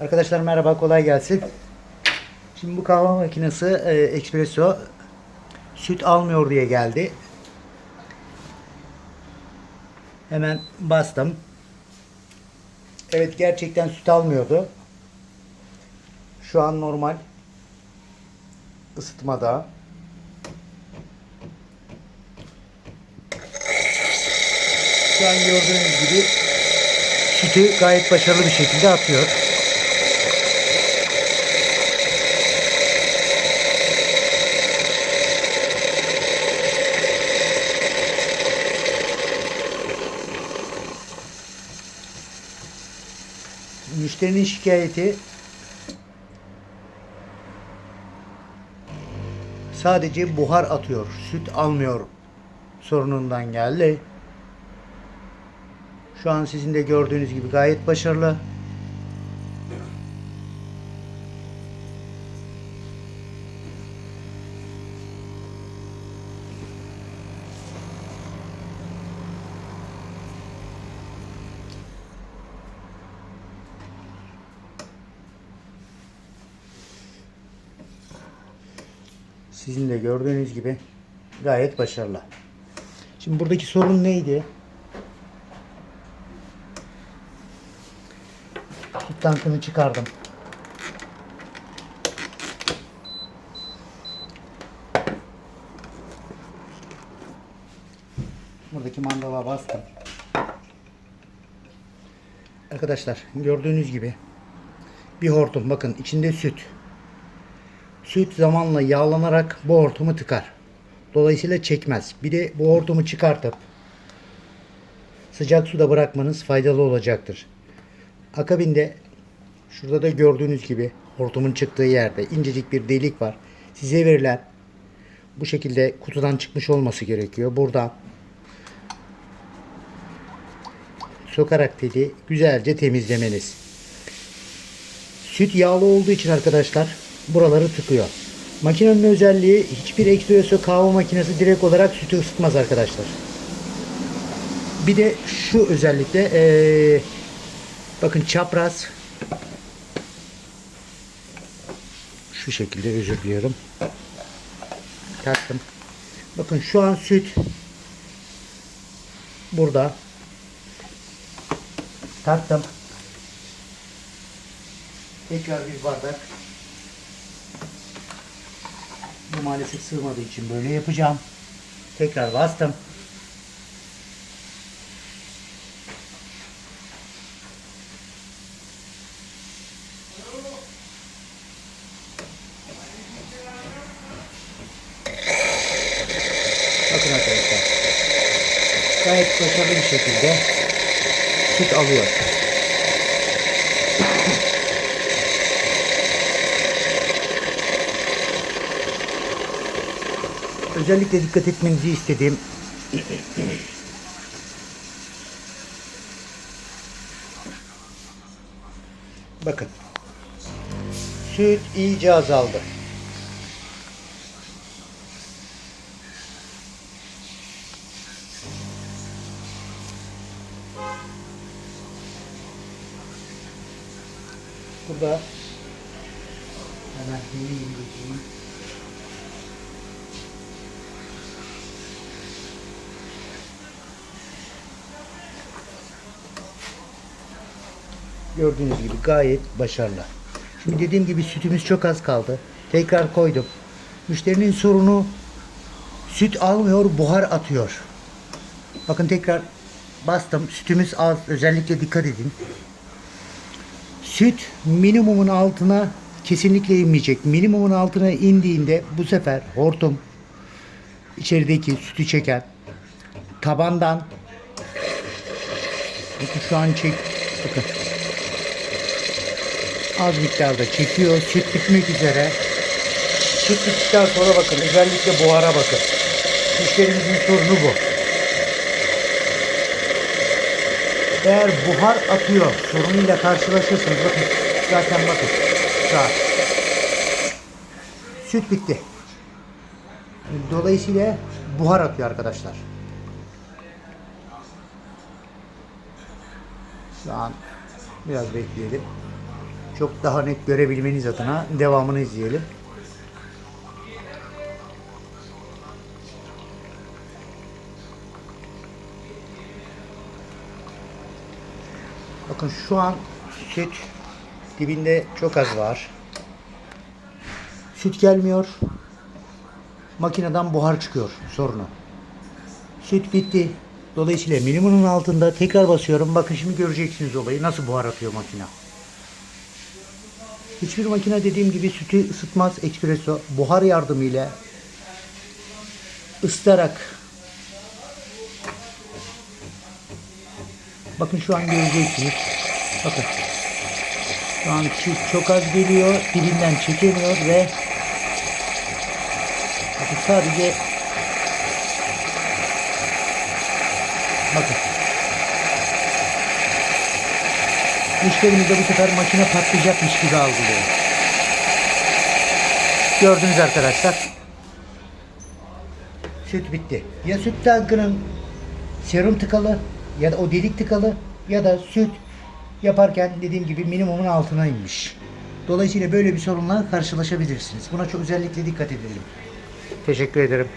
Arkadaşlar merhaba kolay gelsin. Şimdi bu kahve makinesi e, espresso süt almıyor diye geldi. Hemen bastım. Evet gerçekten süt almıyordu. Şu an normal ısıtmada. Şu an gördüğünüz gibi sütü gayet başarılı bir şekilde atıyor. Müşterinin şikayeti sadece buhar atıyor, süt almıyor sorunundan geldi. Şu an sizin de gördüğünüz gibi gayet başarılı. Sizin de gördüğünüz gibi gayet başarılı. Şimdi buradaki sorun neydi? Süt tankını çıkardım. Buradaki mandala bastım. Arkadaşlar gördüğünüz gibi bir hortum bakın içinde süt. Süt zamanla yağlanarak bu hortumu tıkar. Dolayısıyla çekmez. Bir de bu hortumu çıkartıp sıcak suda bırakmanız faydalı olacaktır. Akabinde şurada da gördüğünüz gibi hortumun çıktığı yerde incecik bir delik var. Size verilen bu şekilde kutudan çıkmış olması gerekiyor. Buradan sokarak deliği güzelce temizlemeniz. Süt yağlı olduğu için arkadaşlar buraları tıkıyor. Makinenin özelliği hiçbir espresso kahve makinesi direkt olarak sütü ısıtmaz arkadaşlar. Bir de şu özellikle eee Bakın çapraz şu şekilde özür diliyorum. Taktım. Bakın şu an süt burada. Taktım. Tekrar bir bardak. Bu maalesef sığmadığı için böyle yapacağım. Tekrar bastım. Bakın arkadaşlar. Gayet başarılı bir şekilde süt alıyor. Özellikle dikkat etmenizi istediğim Bakın. Süt iyice azaldı. Burada hemen deneyeyim bakayım. Gördüğünüz gibi gayet başarılı. Şimdi dediğim gibi sütümüz çok az kaldı. Tekrar koydum. Müşterinin sorunu süt almıyor, buhar atıyor. Bakın tekrar bastım. Sütümüz az. Özellikle dikkat edin. Süt minimumun altına kesinlikle inmeyecek. Minimumun altına indiğinde bu sefer hortum içerideki sütü çeken tabandan şu an çek bakın az miktarda çekiyor. Süt bitmek üzere. Süt bittikten sonra bakın özellikle buhara bakın. Müşterimizin sorunu bu. Eğer buhar atıyor sorunuyla karşılaşırsanız bakın zaten bakın saat. Süt bitti. Dolayısıyla buhar atıyor arkadaşlar. Şu an biraz bekleyelim. Çok daha net görebilmeniz adına devamını izleyelim. Bakın şu an süt dibinde çok az var. Süt gelmiyor. Makineden buhar çıkıyor sorunu. Süt bitti. Dolayısıyla minimumun altında tekrar basıyorum. Bakın şimdi göreceksiniz olayı. Nasıl buhar atıyor makine. Hiçbir makine dediğim gibi sütü ısıtmaz espresso. Buhar yardımıyla ısıtarak Bakın şu an göreceksiniz. Bakın. Şu an süt çok az geliyor. Dibinden çekemiyor ve bakın sadece bakın Müşterimiz de bu sefer makine patlayacakmış gibi algılıyor. Gördünüz arkadaşlar. Süt bitti. Ya süt tankının serum tıkalı ya da o delik tıkalı ya da süt yaparken dediğim gibi minimumun altına inmiş. Dolayısıyla böyle bir sorunla karşılaşabilirsiniz. Buna çok özellikle dikkat edelim. Teşekkür ederim.